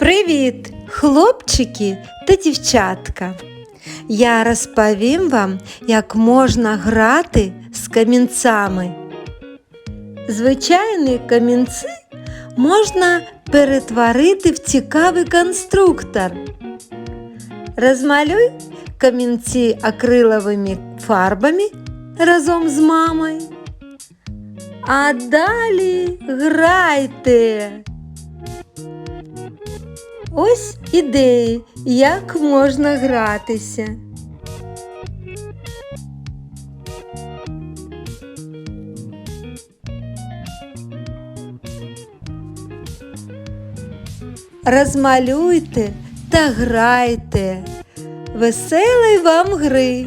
Привіт, хлопчики та дівчатка! Я розповім вам, як можна грати з камінцями. Звичайні камінці можна перетворити в цікавий конструктор. Розмалюй камінці акриловими фарбами разом з мамою. А далі грайте. Ось ідеї, як можна гратися. Розмалюйте та грайте. Веселої вам гри!